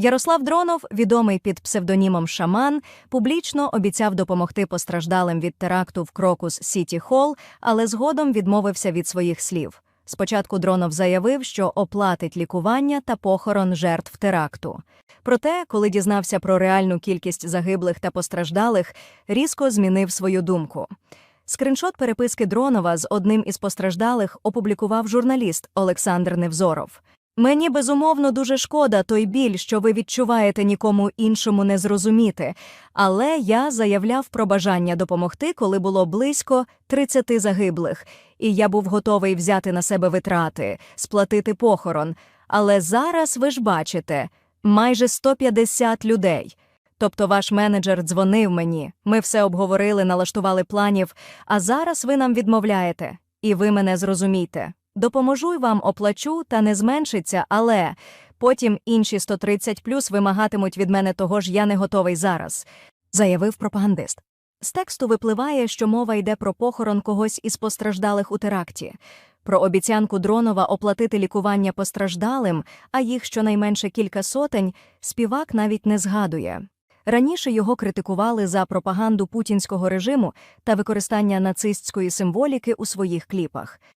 Ярослав Дронов, відомий під псевдонімом Шаман, публічно обіцяв допомогти постраждалим від теракту в Крокус Сіті Холл, але згодом відмовився від своїх слів. Спочатку Дронов заявив, що оплатить лікування та похорон жертв теракту. Проте, коли дізнався про реальну кількість загиблих та постраждалих, різко змінив свою думку. Скриншот переписки Дронова з одним із постраждалих опублікував журналіст Олександр Невзоров. Мені безумовно дуже шкода той біль, що ви відчуваєте нікому іншому не зрозуміти, але я заявляв про бажання допомогти, коли було близько 30 загиблих, і я був готовий взяти на себе витрати, сплатити похорон. Але зараз ви ж бачите майже 150 людей. Тобто ваш менеджер дзвонив мені, ми все обговорили, налаштували планів, а зараз ви нам відмовляєте. І ви мене зрозумійте. Допоможу й вам оплачу, та не зменшиться, але потім інші 130 плюс вимагатимуть від мене того ж я не готовий зараз, заявив пропагандист. З тексту випливає, що мова йде про похорон когось із постраждалих у теракті, про обіцянку Дронова оплатити лікування постраждалим, а їх щонайменше кілька сотень, співак навіть не згадує. Раніше його критикували за пропаганду путінського режиму та використання нацистської символіки у своїх кліпах.